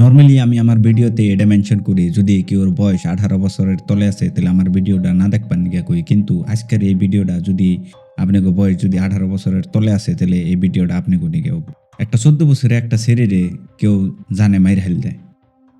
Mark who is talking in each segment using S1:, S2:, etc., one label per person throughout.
S1: Normally আমি আমার ভিডিওতে এটা মেনশন করি, যদি কেউর বয়স আঠারো বছরের তলে আছে, তাহলে আমার ভিডিওটা না দেখবেন গিয়া কই। কিন্তু আজকের এই ভিডিওটা যদি আপনাকে বয়স যদি আঠারো বছরের তলে আছে, তাহলে এই ভিডিওটা আপনি কোনে কেউ একটা চোদ্দ বছরের একটা শরীরে কেউ জানে মাইর হেল দেয়।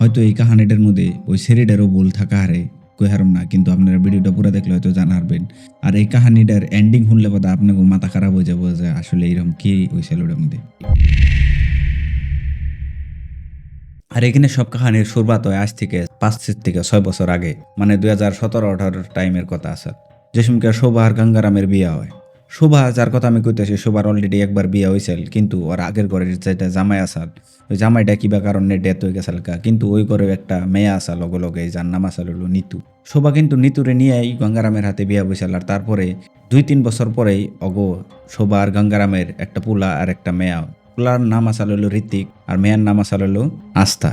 S1: হয়তো এই কাহানিটার মধ্যে ওই শরীরেরও ভুল থাকা হারে কই হারম না, কিন্তু আপনারা ভিডিওটা পুরো দেখলে হয়তো জানা হারবেন। আর এই কাহানিটার এন্ডিং শুনলে বোধহয় আপনাকে মাথা খারাপ হয়ে যাব যে আসলে এরকম কি হয়েছিল ওটার মধ্যে। আর এখানে সব কাহানির শুরুয়াত হয় আজ থেকে পাঁচ থেকে ছয় বছর আগে। মানে দুই হাজার সতেরো আঠারোর টাইমের কথা আছে। যে সময় শোভা আর গঙ্গারামের বিয়া হয়। শোভা, যার কথা আমি কইতেছি, শোভার অলরেডি একবার বিয়া হয়েছিল কিন্তু ওর আগের ঘরের যেটা জামাই আসাল, ওই জামাইটা কিবা কারণে ডেথ হয়ে গেছিল কা কিন্তু ওই ঘরে একটা মেয়ে আসা লগে লগে যার নাম আসাল হলো নিতু। শোভা কিন্তু নিতুরে নিয়েই গঙ্গারামের হাতে বিয়া বসেছিল আর তারপরে দুই তিন বছর পরেই অগো শোভা আর গঙ্গারামের একটা পুলা আর একটা মেয়া পোলার নাম আসাল হলো ঋতিক আর মেয়ের নাম আসাল হলো আস্থা।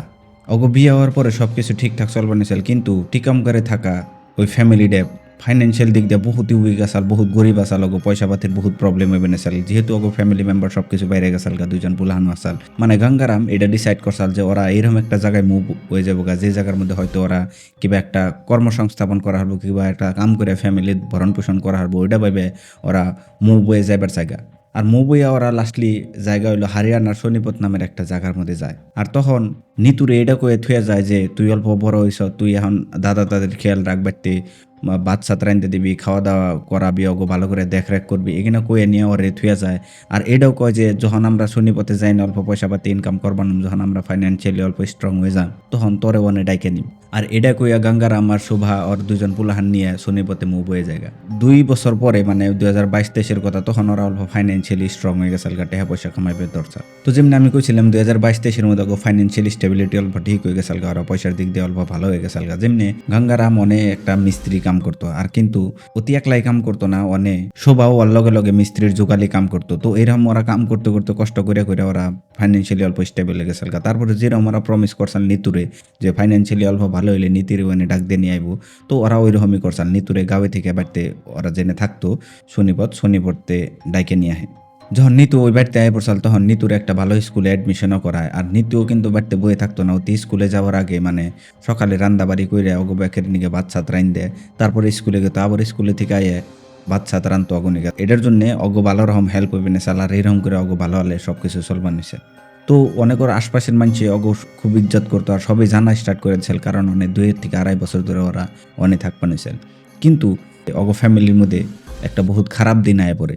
S1: অগো বিয়ে হওয়ার পরে সব কিছু ঠিকঠাক চলবে নিছিল কিন্তু টিকাম করে থাকা ওই ফ্যামিলি ডে ফাইন্যান্সিয়াল দিক দিয়ে বহুত উইক আসাল বহুত গরিব আসাল অগো পয়সা পাতির বহুত প্রবলেম হবে নিছিল যেহেতু অগো ফ্যামিলি মেম্বার সব কিছু বাইরে গেছাল গা দুজন পুলাহানো আসাল মানে গঙ্গারাম এটা ডিসাইড করছাল যে ওরা এরকম একটা জায়গায় মুভ হয়ে যাব গা, যে জায়গার মধ্যে হয়তো ওরা কিবা একটা কর্মসংস্থাপন করা হব কিংবা একটা কাম করে ফ্যামিলির ভরণ পোষণ করা হব ওইটা ভাবে ওরা মুভ হয়ে যাবার জায়গা। আর মুবইয়া ওরা লাস্টলি জায়গা হইল হারিয়ানার সোনিপত নামের একটা জায়গার মধ্যে যায়। আর তখন নিতুরে এটা কয়ে থুয়ে যায় যে, তুই অল্প বড় হইস তুই এখন দাদা তাদের খেয়াল রাখবারতে বাচ্চা রাইনতে দিবি খাওয়া দাওয়া করাবি, ওগো ভালো করে দেখরেখ করবি। এখানে কয়ে নিয়ে ওরে থুয়ে যায়। আর এটাও কয় যে, যখন আমরা সোনিপথে যাই না, অল্প পয়সা পাতি ইনকাম করবান যখন আমরা ফাইন্যান্সিয়ালি অল্প স্ট্রং হয়ে যান তখন তোরে ওনে ডাইকে নিম। আর এটা কইয়া গঙ্গারাম আর শোভা ওর দুজন পুলাহান নিয়ে সোনিপথে মুভ হয়ে যায় দুই বছর পরে মানে দুই হাজার বাইশ তেইশের কথা, তখন ওরা অল্প ফাইন্যান্সিয়ালি স্ট্রং হয়ে গেছে টাকা পয়সা কামাইবে দরজা। তো যেমনি আমি কইছিলাম, দুই হাজার বাইশ তেইশের মধ্যে ফাইন্যান্সিয়ালি স্টেবিলিটি অল্প ঠিক হয়ে গেছে ওরা পয়সার দিক দিয়ে অল্প ভালো হয়ে গেছে যেমনি গঙ্গারাম অনেক একটা মিস্ত্রি কাম করতো, আর কিন্তু অতি একলাই কাম করতো না অনেক শোভাও ওর লগে লগে মিস্ত্রির যোগালি কাম করতো। তো এরকম ওরা কাম করতে করতে কষ্ট করে করে ওরা ফাইন্যান্সিয়ালি অল্প স্টেবল হয়ে গেছে তারপরে যেরকম ওরা প্রমিস করছেন নিতুরে যে ফাইন্যান্সিয়ালি অল্প ভালো হইলে নীতির ওখানে ডাক দিয়ে নিয়ে আইব। তো ওরা ওই রকমই করছেন নিতুরে গাঁয়ে থেকে বাড়িতে ওরা জেনে থাকতো, শনিপথ, শনিপথে ডাইকে নিয়ে আহে। যখন নিতু ওই বাড়িতে আয় পড়ছাল, তখন নিতুর একটা ভালো স্কুলে অ্যাডমিশনও করায়। আর নিতুও কিন্তু বাড়িতে বয়ে থাকতো না। অতি স্কুলে যাওয়ার আগে মানে সকালে রান্দাবাড়ি করে অগো ব্যাকের নিকে বাচ্চা রাইন দেয়। তারপরে স্কুলে গেতো, আবার স্কুলে থেকে আয়ে বাচ্চা রান্ত অগনিকা এটার জন্য অগো ভালো রকম হেল্প হইবে না সালার এরকম করে অগো ভালো হলে সব কিছু চলবার তো অনেক ওর আশপাশের মানুষ অগো খুব ইজ্জত করতো আর সবাই জানা স্টার্ট করেছিল, কারণ অনেক দুই থেকে আড়াই বছর ধরে ওরা অনেক থাকবা নিছিল কিন্তু অগো ফ্যামিলির মধ্যে একটা বহুত খারাপ দিন আয় পড়ে।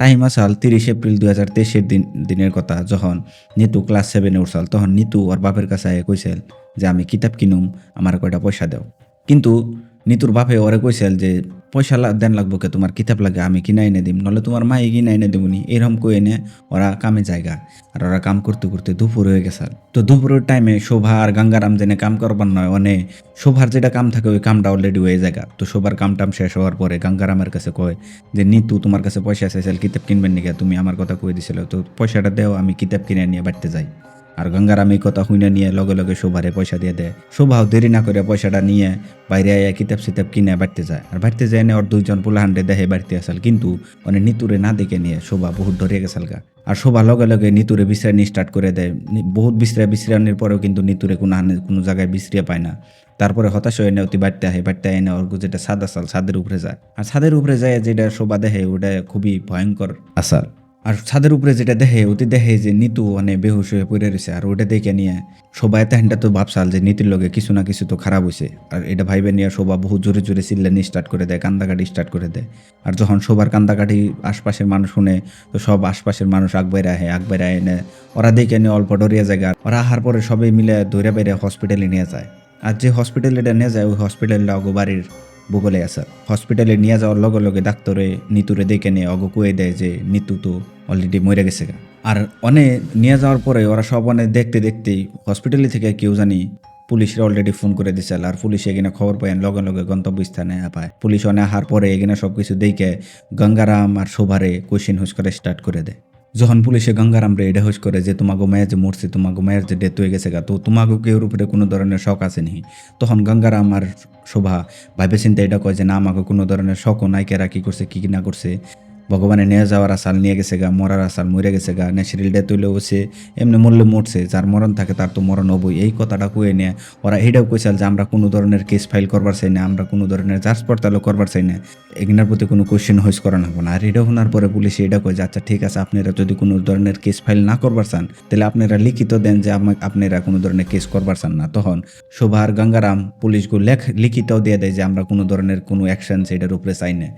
S1: টাইম আসাল তিরিশ এপ্রিল দুই হাজার তেইশের দিন, দিনের কথা, যখন নিতু ক্লাস সেভেনে উঠসাল তখন নিতু ওর বাপের কাছে আয় কইছিল যে, আমি কিতাব কিনুম, আমার কয়টা পয়সা দেও? কিন্তু নিতুর বাপে ওরে কইছিল যে পয়সা দেন লাগবো কে? তোমার কিতাব লাগে, আমি কিনা এনে দিম। নলে তোমার মাই কিনা এনে দেবনি এরকম কই এনে ওরা কামে জায়গা। আর ওরা কাম করতে করতে দুপুর হয়ে গেছে। তো দুপুরের টাইমে শোভা আর গঙ্গারাম জেনে কাম করবার নয় অনে শোভার যেটা কাম থাকে, ওই কামটা অলরেডি হয়ে জায়গা। তো শোভার কাম টাম শেষ হওয়ার পরে গঙ্গারামের কাছে কয় যে, নিতু, তোমার কাছে পয়সা চাইছিল কিতাব কিনবেন নাকি? তুমি আমার কথা কয়ে দিছিল, তো পয়সাটা দেও, আমি কিতাব কিনে নিয়ে বাড়তে যাই। আর গঙ্গারাম এই কথা শুনে নিয়ে লগে লগে শোভারে পয়সা দিয়ে দেয়। শোভাও দেরি না করে পয়সাটা নিয়ে বাইরে আয়া কিতাব সিতাব কিনে বাড়তে যায়। আর বাড়তে যায় না ওর দুইজন পোলাহান্ডে দেহে বাড়তে আসাল। কিন্তু মানে নিতুরে না দেখে নিয়ে শোভা বহুত ধরে গেছাল গা। আর শোভা লগে লগে নিতুরে বিশ্রানি স্টার্ট করে দেয়। বহুত বিশ্রায় বিশ্রানির পরেও কিন্তু নিতুরে কোনো কোনো জায়গায় বিশ্রিয়া পায় না। তারপরে হতাশ হয়ে অতি বাড়তে আহে। বাড়তে আহে না ওর যেটা সাদ আসাল ছাদের উপরে যায়। আর ছাদের উপরে যায় যেটা শোভা দেহে, ওটা খুবই ভয়ঙ্কর আসাল। আর ছাদের উপরে যেটা দেখে, অতি দেখে যে নিতু মানে বেহুশ হয়ে পড়ে রয়েছে, আর ওটা দেখে নিয়ে সবাই তেহানটা তো ভাবসাল যে নীতির লগে কিছু না কিছু তো খারাপ হয়েছে আর এটা ভাইবে নিয়ে শোভা বহু জোরে জোরে চিল্লানি স্টার্ট করে দেয়, কান্দাকাটি স্টার্ট করে দেয়। আর যখন সবার কান্দাকাটি আশপাশের মানুষ শুনে, তো সব আশপাশের মানুষ আগবাইরে আহে আগবাইরে আহে না ওরা দেখে নিয়ে অল্প ডরিয়া জায়গা। ওরা আহার পরে সবাই মিলে ধরে বাইরে হসপিটালে নিয়ে যায়। আর যে হসপিটালে এটা নিয়ে যায়, ওই হসপিটালটা বাড়ির বগলে আছে। হসপিটালে নিয়ে যাওয়ার লগে লগে ডাক্তারে নিতুরে দেখে নিয়ে অগো কুয়ে দেয় যে, নিতু, তো অলরেডি মরে গেছে আর অনেক নিয়ে যাওয়ার পরে ওরা সব অনেক দেখতে দেখতেই হসপিটালে থেকে কেউ জানি পুলিশরা অলরেডি ফোন করে দিছিল আর পুলিশ এখানে খবর পায়, লগে লগে গন্তব্যস্থানে পায়। পুলিশ অনেক আহার পরে এখানে সব কিছু দেখে গঙ্গারাম আর শোভারে কোয়েশ্চেন হুস করে স্টার্ট করে দেয়। যখন পুলিশে গঙ্গারাম রে এটা হুস করে যে তোমাকে মায়ের যে মরছে তোমাকে মায়ের যে ডেথ হয়ে গেছে গা, তো তোমাকে কেউর উপরে কোনো ধরনের শখ আছে নি? তখন গঙ্গারাম আর শোভা ভাইবে চিন্তা এটা কয় যে না আমাকে কোনো ধরনের শখও নাই, কেরা কি করছে, কি না করছে। ভগবানে নিয়ে যাওয়ার আশাল নিয়ে গেছে গা, মরার আসাল, মরে গেছে গা, ন্যাচারাল ডেথ হইলেও সে এমনি মরলে মরছে, যার মরণ থাকে তার তো মরণ হবই। এই কথাটা কয়ে নিয়ে ওরা এইটাও কইসাল যে আমরা কোনো ধরনের কেস ফাইল করবার চাই না, আমরা কোনো ধরনের চার্জ পড়তালও করবার চাই না। এগুলোর প্রতি কোনো কোয়েশ্চেন হইস করা না না। আর এটা শোনার পরে পুলিশ এটা কয় আচ্ছা ঠিক আছে, আপনারা যদি কোনো ধরনের কেস ফাইল না করবার চান, তাহলে আপনারা লিখিত দেন যে আপনারা কোনো ধরনের কেস করবার চান না। তখন শোভা আর গঙ্গারাম পুলিশকে লেখ, লিখিতও দিয়ে দেয় যে, আমরা কোনো ধরনের কোনো অ্যাকশন সেটার উপরে চাই না।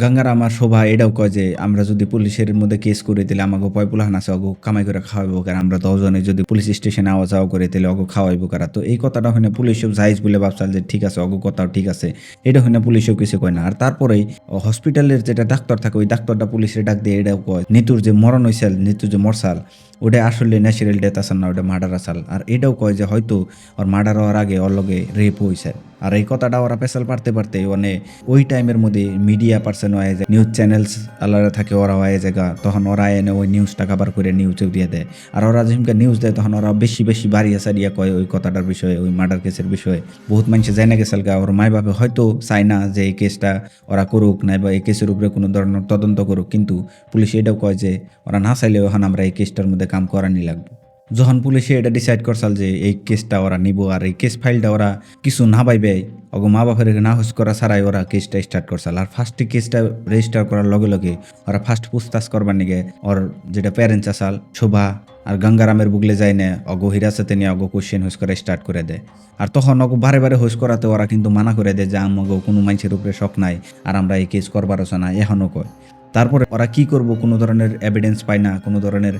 S1: গঙ্গারাম আর শোভা এটাও কয় যে, আমরা যদি পুলিশের মধ্যে কেস করি তাহলে আমাকে পয় পুলাহান আছে অগো কামাই করে খাওয়াইবো কারণ আমরা দশজনে যদি পুলিশ স্টেশনে আওয়া যাওয়া করে তাহলে অগো খাওয়াইবো কারা। তো এই কথাটা হইনে পুলিশও যাইজ বলে ভাবছাল যে, ঠিক আছে অগো কথাও ঠিক আছে। এটা হইনে পুলিশও কিছু কয় না। আর তারপরেই হসপিটালের যেটা ডাক্তার থাকে, ওই ডাক্তারটা পুলিশের ডাক দিয়ে এটাও কয়, নিতুর যে মরণ হয়েছিল নিতুর যে মরসাল, ওটা আসলে ন্যাচারাল ডেথ আসাল না, ওটা মার্ডার আসাল। আর এটাও কয় যে, হয়তো ওর মার্ডার হওয়ার আগে ওর লগে রেপ হয়েছে আর এই কথাটা ওরা পেশাল পারতে পারতে মানে ওই টাইমের মধ্যে মিডিয়া পার্সন হয়ে যায় নিউজ চ্যানেলস আলাদা থাকে ওরা হয়ে জায়গা তখন ওরা এনে ওই নিউজটা কাবার করে নিউজেও দিয়ে দেয়। আর ওরা যেমন নিউজ দেয়, তখন ওরা বেশি বেশি বাড়িয়া সারিয়া কয় ওই কথাটার বিষয়ে, ওই মার্ডার কেসের বিষয়ে। বহুত মানুষ জেনে গেছে গা, ওর মাই বাপে হয়তো চায় না যে এই কেসটা ওরা করুক নাই বা এই কেসের উপরে কোনো ধরনের তদন্ত করুক। কিন্তু পুলিশ এটাও কয় যে, ওরা না চাইলেও এখন আমরা এই কেসটার মধ্যে কাম করানি লাগবে। যখন পুলিশে এটা ডিসাইড করছাল যে এই কেসটা ওরা নিব আর এই কেস ফাইলটা ওরা কিছু না পাইবে অগো মা বাপের না হুস করা ছাড়াই ওরা কেসটা স্টার্ট করছাল। আর ফার্স্টে কেসটা রেজিস্টার করার লগে লগে ওরা ফার্স্ট পুছতাছ করবার নিগে ওর যেটা প্যারেন্টস আসাল শোভা আর গঙ্গারামের বুগলে যায় না, অগো হিরাসাতে নিয়ে অগো কোশ্চেন হুস করে স্টার্ট করে দেয়। আর তখন অগো বারে বারে হুস করাতে ওরা কিন্তু মানা করে দেয় যে আমাগো কোনো মানুষের উপরে শখ নাই, আর আমরা এই কেস করবার আছে না এখনও কয়। তারপরে ওরা কি করব, কোনো ধরনের এভিডেন্স পায় না, কোনো ধরনের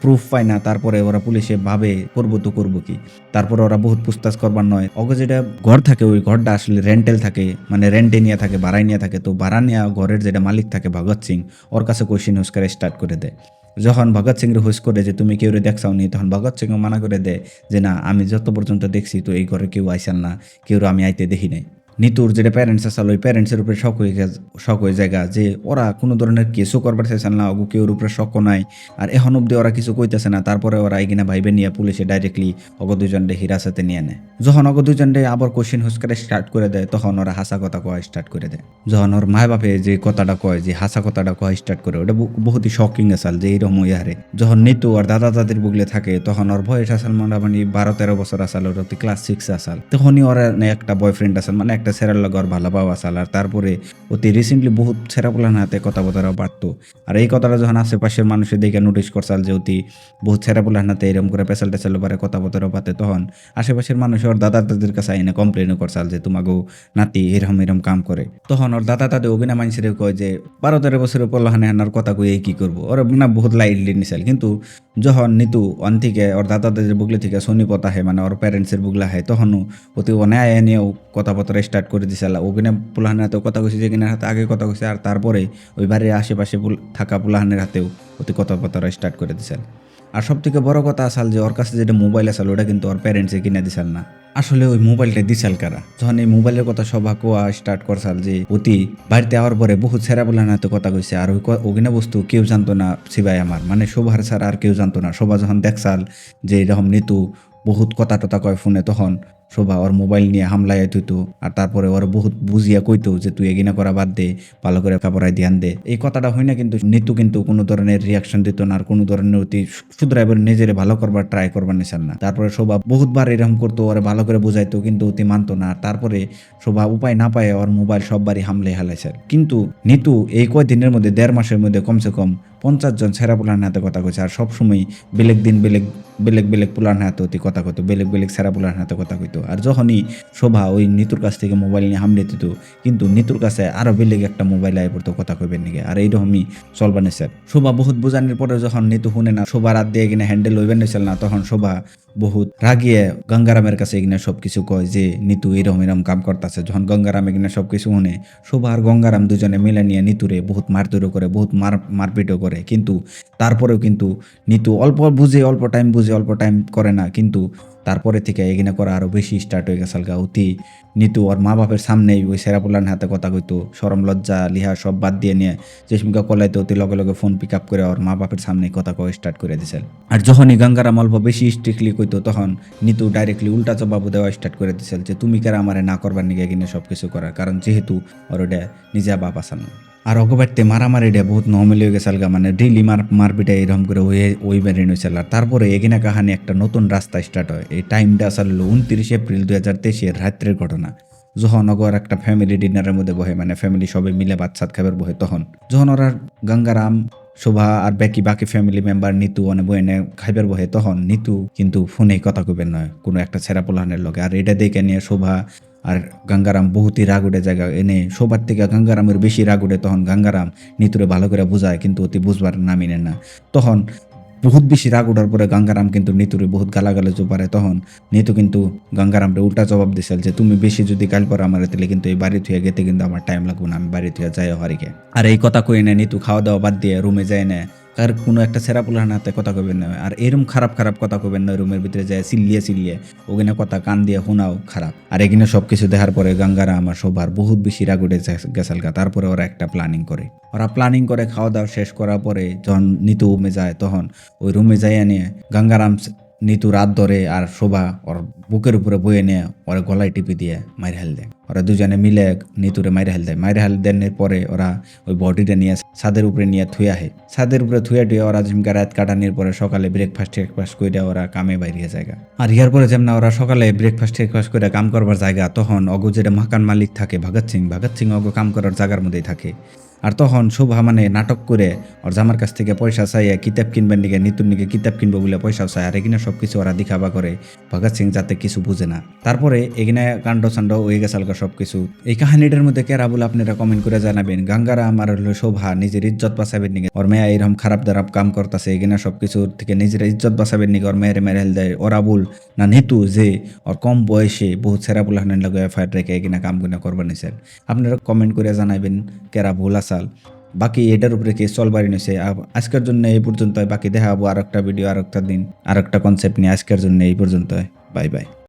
S1: প্রুফ পায় না, তারপরে ওরা পুলিশে ভাবে করব তো করব কি? তারপরে ওরা বহুত পুস্তাছ করবার নয়। অগ যেটা ঘর থাকে, ওই ঘরটা আসলে রেন্টেল থাকে মানে রেন্টে নিয়ে থাকে, ভাড়ায় নিয়ে থাকে। তো ভাড়া নেওয়া ঘরের যেটা মালিক থাকে, ভগৎ সিং, ওর কাছে কোশ্চিন হুস্কারে স্টার্ট করে দেয়। যখন ভগৎ সিং হুস করে যে, তুমি কেউ দেখছাও নি তখন ভগৎ সিং মানা করে দেয় যে, না, আমি যত পর্যন্ত দেখছি, তো এই ঘরে কেউ আইসাল না। কেউ আমি আইতে দেখি নাই। নিতুর যেটা প্যারেন্টস আসলে ওই প্যারেন্টসের উপরে শখ হয়ে শখ হয়ে জায়গা যে ওরা কোনো ধরনের কেসও করবার চাইছেন না, ওগু কেউর উপরে শখও নাই। আর এখন অব্দি ওরা কিছু কইতেছে না, তারপরে ওরা এগিনা ভাইবে নিয়ে পুলিশে ডাইরেক্টলি অগ দুজনডে হিরাসাতে নিয়ে নেয় যখন অগ দুজনডে আবার কোশ্চেন হুস্কারে স্টার্ট করে দেয়, তখন ওরা হাসা কথা কয় স্টার্ট করে দেয়। যখন ওর মায় বাপে যে কথাটা কয়, যে হাসা কথাটা কয় স্টার্ট করে, ওটা বহুতই শকিং আসাল যে এইরকম ইয়ারে যখন নিতু আর দাদা দাদির বুগলে থাকে, তখন ওর বয়স আসাল মোটামুটি বারো তেরো বছর আসাল ওর ক্লাস সিক্স আসাল তখনই ওর একটা বয়ফ্রেন্ড আসাল মানে একটা সেরার লগে ওর ভালো পাওয়া আর তারপরে অতি রিসেন্টলি বহুত সেরা পোলান হাতে কথা বতরা বাড়তো আর এই কথাটা যখন আশেপাশের মানুষের দিকে নোটিশ করছাল যে অতি বহুত সেরা পোলান হাতে এরকম করে পেশাল টেসাল পারে কথা বতরা পাতে তখন আশেপাশের মানুষ ওর দাদা দাদির কাছে আইনে কমপ্লেনও করছাল যে তোমাকেও নাতি এরকম এরকম কাম করে। তখন ওর দাদা দাদি অভিনা মানুষের কয় যে, বারো তেরো বছরের পোলাহানে আনার কথা কই এই কি করব? ওর না বহুত লাইটলি নিছিল। কিন্তু যখন নিতু অন থেকে ওর দাদা দাদির বুগলি থেকে শনিপত আহে মানে ওর প্যারেন্টসের বুগলা হয় তখন অতি অনায় নিয়েও কথাবার্তা স্টার্ট করে ও কিনে পুলাহানের হাতেও কথা কইছে, যে কিনার হাতে আগে কথা কইছে, আর তারপরে ওই বাড়ির আশেপাশে থাকা পুলাহানের হাতেও অতি কথাবার্তা স্টার্ট করে দিছিল আর সব থেকে বড় কথা আসাল যে, ওর কাছে যেটা মোবাইল আসাল ওটা কিন্তু ওর প্যারেন্টসে কিনে দিছাল না আসলে ওই মোবাইলটা দিছাল কারা? যখন এই মোবাইলের কথা সভা কোয়া স্টার্ট করছাল যে, অতি, বাড়িতে আওয়ার পরে বহু সেরা বলে না তো কথা কইছে, আর ওই ক- বস্তু কেউ জানতো না, সিবাই আমার। মানে শোভার ছাড়া আর কেউ জানতো না। শোভা যখন দেখছাল যে, এরকম নিতু বহুত কথা টথা কয় ফোনে, তখন শোভা, ওর মোবাইল নিয়ে হামলায় তুইতো আর তারপরে ওর বহুত বুঝিয়া কইতো যে তুই এগিনা করা বাদ দে, ভালো করে কাপড়ায় ধ্যান দে। এই কথাটা হয় না কিন্তু নিতু কিন্তু কোনো ধরনের রিয়াকশন দিত না, আর কোনো ধরনের অতি শুধরাইবার নিজেরে ভালো করবার ট্রাই করবার নিছেন না। তারপরে শোভা বহুতবার এরকম করতো, ওরে ভালো করে বুঝাইতো, কিন্তু অতি মানতো না। আর তারপরে শোভা উপায় না পায় ওর মোবাইল সববারই হামলে হালাইছে। কিন্তু নিতু এই কয়দিনের মধ্যে, দেড় মাসের মধ্যে কমসে কম পঞ্চাশ জন ছেঁড়া পোলার হাতে কথা কইছে, আর সবসময় বেলেগ দিন বেলেগ বেলেগ বেলেগ পোলার হাতে অতি কথা কইতো, বেলেগ বেলেগ ছেঁড়া পোলার হাতে কথা কইতো। আর যখনই শোভা ওই নিতুর কাছ থেকে মোবাইল নিয়ে হামলে দিত কিন্তু নিতুর কাছে আরও বেলেগ একটা মোবাইল আয় পড়তো কথা কইবেন নাকি? আর এইরকমই চলবা নিছে শোভা বহুত বোঝানোর পরে যখন নিতু শুনে না, শোভা রাত দিয়ে কিনা হ্যান্ডেল হইবেন নিছিল না, তখন শোভা বহুত রাগিয়ে গঙ্গারামের কাছে এগিনা সব কিছু কয় যে নিতু এরকম এরকম কাম করতেছে। যখন গঙ্গারাম এগিনা সব কিছু শুনে, শোভা আর গঙ্গারাম দুজনে মিলে নিয়ে নিতুরে বহুত মারধরও করে, বহুত মার মারপিটও করে। কিন্তু তারপরেও কিন্তু নিতু অল্প বুঝে, অল্প টাইম বুঝে, অল্প টাইম করে না। কিন্তু তারপরে থেকে এগিনা করা আরও বেশি স্টার্ট হয়ে গেছে অতি। নিতু ওর মা বাপের সামনেই ওই সেরাপুলার হাতে কথা কইতো, সরম, লজ্জা, লিহা সব বাদ দিয়ে নিয়ে জেসমিকা কলাইতে অতি লগে লগে ফোন পিক আপ করে ওর মা বাপের সামনে কথা কয় স্টার্ট করে দিছিল আর যখনই গঙ্গারাম অল্প বেশি স্ট্রিক্টলি কইতো তখন নিতু ডাইরেক্টলি উল্টা জবাব দেওয়া স্টার্ট করে দিছিল যে, তুমি কারা আমারে না করবার নিগে কিনে সব কিছু করার? কারণ যেহেতু ওর ওটা নিজে বাপ আসাল না। আর অগবাইতে মারামারিটা বহুত নর্মালি হয়ে গেছে আলগা মানে ডেইলি মার, মারপিটা এরকম করে ওই ওই বেরিয়ে নিয়েছিল আর তারপরে এগিনা কাহানি একটা নতুন রাস্তা স্টার্ট হয়। এই টাইমটা আসলে উনত্রিশে এপ্রিল দুই হাজার তেইশের রাত্রের ঘটনা। যখন অগর একটা ফ্যামিলি ডিনারের মধ্যে বহে মানে ফ্যামিলি সবাই মিলে সাত খাবার বহে তখন। যখন ওরা গঙ্গারাম, শোভা আর বাকি বাকি ফ্যামিলি মেম্বার নিতু অনে বইনে খাইবার বহে, তখন নিতু কিন্তু ফোনে কথা কইবেন নয়, কোনো একটা ছেঁড়া পোলাহানের লগে। আর এটা দেখে নিয়ে শোভা আর গঙ্গারাম বহুতই রাগ উঠে জায়গা, এনে সবার থেকে গঙ্গারামের বেশি রাগ উঠে তখন গঙ্গারাম নিতুরে ভালো করে বুঝায়, কিন্তু অতি বুঝবার নামি নেন না। তখন বহুত বেশি রাগ উঠার পরে গঙ্গারাম কিন্তু নিতুরে বহুত গালাগালে পারে। তখন নিতু কিন্তু গঙ্গারামরে উল্টা জবাব দিছিল যে, তুমি বেশি যদি কাল পর আমার, তাহলে কিন্তু এই বাড়ি থুয়ে গেতে কিন্তু আমার টাইম লাগবে না, আমি বাড়ি থুয়ে যাই হারিকে আর এই কথা কই না নিতু খাওয়া দাওয়া বাদ দিয়ে রুমে যায় না আর কোনো একটা সেরা পোলার হাতে কথা কবেন না। আর এরম খারাপ খারাপ কথা কবেন না রুমের ভিতরে যায় সিল্লিয়ে সিল্লিয়ে ওখানে কথা কান দিয়ে শোনাও খারাপ। আর এখানে সব কিছু দেখার পরে গঙ্গারা আমার সবার বহুত বেশি রাগ উঠে গেছালকা তারপরে ওরা একটা প্ল্যানিং করে। ওরা প্ল্যানিং করে খাওয়া দাওয়া শেষ করার পরে যখন নিতু রুমে যায় তখন ওই রুমে যাইয়া নিয়ে গঙ্গারাম নিতু রাত ধরে আর শোভা ওর বুকের উপরে বয়ে নিয়ে ওরা গলায় টিপি দিয়ে মাইর হেল দেয়। ওরা দুজনে মিলে নিতুরে মাইরে হেল দেয়। মাইরে হেল দেনের পরে ওরা ওই বডিটা নিয়ে ছাদের উপরে নিয়ে থুয়ে আহে। ছাদের উপরে থুয়ে টুয়ে ওরা ঝিমকা রাত কাটানোর পরে সকালে ব্রেকফাস্ট ট্রেকফাস্ট করে ওরা কামে বাইরে জায়গা। আর ইয়ার পরে যেমন ওরা সকালে ব্রেকফাস্ট ট্রেকফাস্ট করে কাম করবার জায়গা, তখন অগো যেটা মাকান মালিক থাকে, ভগৎ সিং ভগৎ সিং অগো কাম করার জায়গার মধ্যেই থাকে। আর তখন শোভা মানে নাটক করে ওর জামার কাছ থেকে পয়সা চাইয়ে কিতাব কিনবেন নিকে নিতুর নিকে কিতাব কিনবো বলে পয়সা চায়। আর এখানে সব কিছু ওরা দেখাবা করে। ভগৎ সিং যাতে কিছু বুঝে না। তারপরে এখানে কাণ্ড চাণ্ড হয়ে গেছে সব কিছু এই কাহিনীটার মধ্যে কেরা বলে আপনারা কমেন্ট করে জানাবেন। গঙ্গারা আমার হলো শোভা নিজের ইজ্জত বাঁচাবেন নিকে ওর মেয়া এরকম খারাপ দারাপ কাম করতেছে। এখানে সব কিছু থেকে নিজের ইজ্জত বাঁচাবেন নিকে ওর মেয়ের মেরে হেল দেয় ওরা বল না নিতু, যে ওর কম বয়সে বহুত সেরা বলে হানের লগে এফআইআর রেখে এখানে কাম গুনা করবার নিছেন। আপনারা কমেন্ট করে জানাবেন কেরা ভুল আসাল বাকি এটার উপরে কি চলবারই নিছে? আজকের জন্য এই পর্যন্ত বাকি দেখা হব আর একটা ভিডিও আর একটা দিন আর একটা কনসেপ্ট নিয়ে আজকের জন্য এই পর্যন্ত বাই বাই